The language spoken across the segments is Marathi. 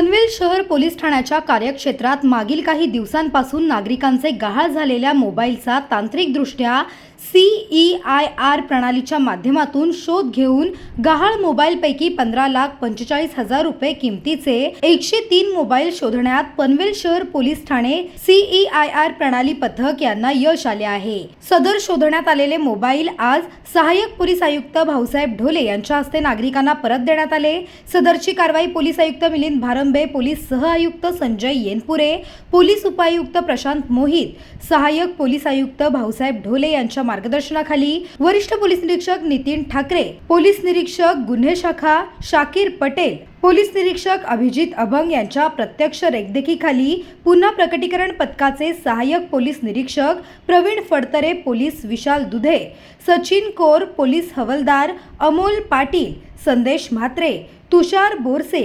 पनवेल शहर पोलीस ठाण्याच्या कार्यक्षेत्रात मागील काही दिवसांपासून नागरिकांचे गहाळ झालेल्या मोबाईलचा तांत्रिकदृष्ट्या सीई आय आर प्रणालीच्या माध्यमातून शोध घेऊन गहाळ मोबाईलपैकी पंधरा लाख पंचेचाळीस हजार रुपये किमतीचे एकशे तीन मोबाईल शोधण्यात पनवेल शहर पोलीस ठाणे सीई आय आर प्रणाली पथक यांना यश आले आहे. सदर शोधण्यात आलेले मोबाईल आज सहाय्यक पोलीस आयुक्त भाऊसाहेब ढोले यांच्या हस्ते नागरिकांना परत देण्यात आले. सदरची कारवाई पोलीस आयुक्त मिलिंद भारंबे पोलीस सह आयुक्त संजय येनपुरे पोलीस उपायुक्त प्रशांत मोहित सहाय्यक पोलीस आयुक्त भाऊसाहेब ढोले यांच्या मार्गदर्शनाखाली वरिष्ठ पोलीस निरीक्षक नितीन ठाकरे पोलीस निरीक्षक गुन्हे शाखा शाकीर पटेल पोलीस निरीक्षक अभिजित अभंग यांच्या प्रत्यक्ष रेखदेखीखाली पुन्हा प्रकटीकरण पथकाचे सहाय्यक पोलीस निरीक्षक Pravin Phadtare police Vishal Dudhe Sachin core police हवलदार अमोल पाटील संदेश म्हात्रे तुषार बोरसे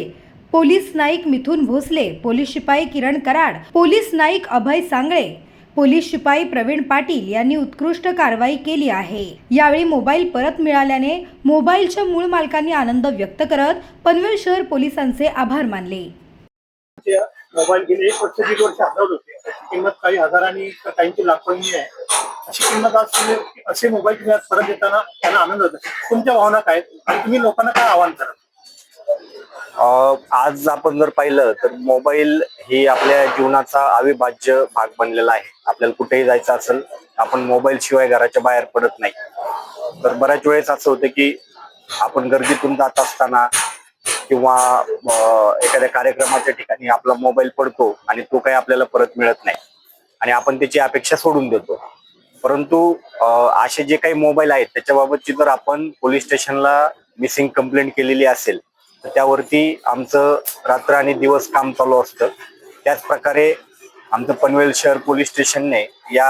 पोलीस नाईक मिथुन भोसले पोलीस शिपाई किरण कराड पोलीस नाईक अभय सांगळे पोलीस शिपाई प्रवीण पाटील यांनी उत्कृष्ट कारवाई केली आहे. यावेळी मोबाईल परत मिळाल्याने मोबाईलच्या मूळ मालकांनी आनंद व्यक्त करत पनवेल शहर पोलिसांचे आभार मानले. मोबाईल गेले एक वर्ष दीड वर्ष हरवले होते. त्याची किंमत काही हजारांनी काहींची लाखोंनी आहे. अशी किंमत आज तुम्ही असे मोबाईल तुम्ही परत देताना त्यांना आनंद होतो. तुमच्या भावना काय आणि तुम्ही लोकांना काय आवाहन करा आज आपण जर पाहिलं तर मोबाईल ही आपल्या जीवनाचा अविभाज्य भाग बनलेला आहे. आपल्याला कुठेही जायचं असेल आपण मोबाईल शिवाय घराच्या बाहेर पडत नाही. तर बऱ्याच वेळेस असं होतं की आपण गर्दीतून जात असताना किंवा एखाद्या कार्यक्रमाच्या ठिकाणी आपला मोबाईल पडतो आणि तो काही आपल्याला परत मिळत नाही. आणि आपण त्याची अपेक्षा सोडून देतो. परंतु असे जे काही मोबाईल आहेत त्याच्याबाबतची जर आपण पोलीस स्टेशनला मिसिंग कंप्लेंट केलेली असेल तर त्यावरती आमचं रात्र आणि दिवस काम चालू असतं. त्याच प्रकारे आमचं पनवेल शहर पोलीस स्टेशनने या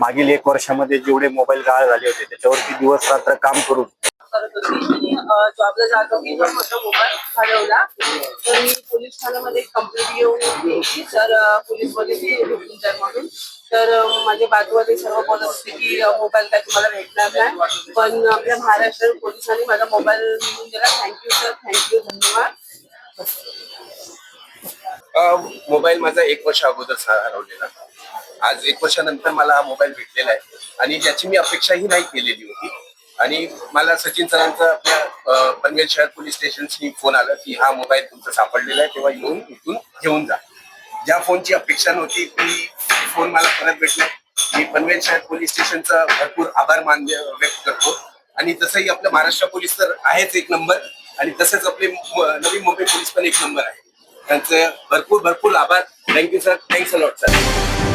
मागील एक वर्षामध्ये जेवढे मोबाईल गाळ झाले होते त्याच्यावरती दिवस रात्र काम करून करत होती. मी जॉबला जात होती तर माझा मोबाईल हरवला. तर मी पोलीस ठाण्यामध्ये कंप्लेंट घेऊन होती तर पोलीस पोलीसमध्ये ती भेटून जाईल म्हणून. तर माझ्या माझे बाजूवाले सर्व बोलत होते की मोबाईल काय तुम्हाला भेटणार नाही. पण आपल्या महाराष्ट्र पोलिसांनी माझा मोबाईल मिळून दिला. Thank you sir thank you धन्यवाद. मोबाईल माझा एक वर्ष अगोदर हरवलेला. आज एक वर्षानंतर मला हा मोबाईल भेटलेला आहे. आणि ज्याची मी अपेक्षाही नाही केलेली होती. आणि मला सचिन सरांचा आपल्या पनवेल शहर पोलीस स्टेशनशी फोन आला की हा मोबाईल तुमचा सापडलेला आहे तेव्हा येऊन इथून घेऊन जा. ज्या फोनची अपेक्षा नव्हती ती फोन मला परत भेटला. मी पनवेल शहर पोलीस स्टेशनचा भरपूर आभार मान व्यक्त करतो. आणि तसंही आपलं महाराष्ट्र पोलीस तर आहेच एक नंबर आणि तसेच आपले नवी मुंबई पोलीस पण एक नंबर आहे. त्यांचे भरपूर भरपूर आभार. Thank you sir thanks a lot sir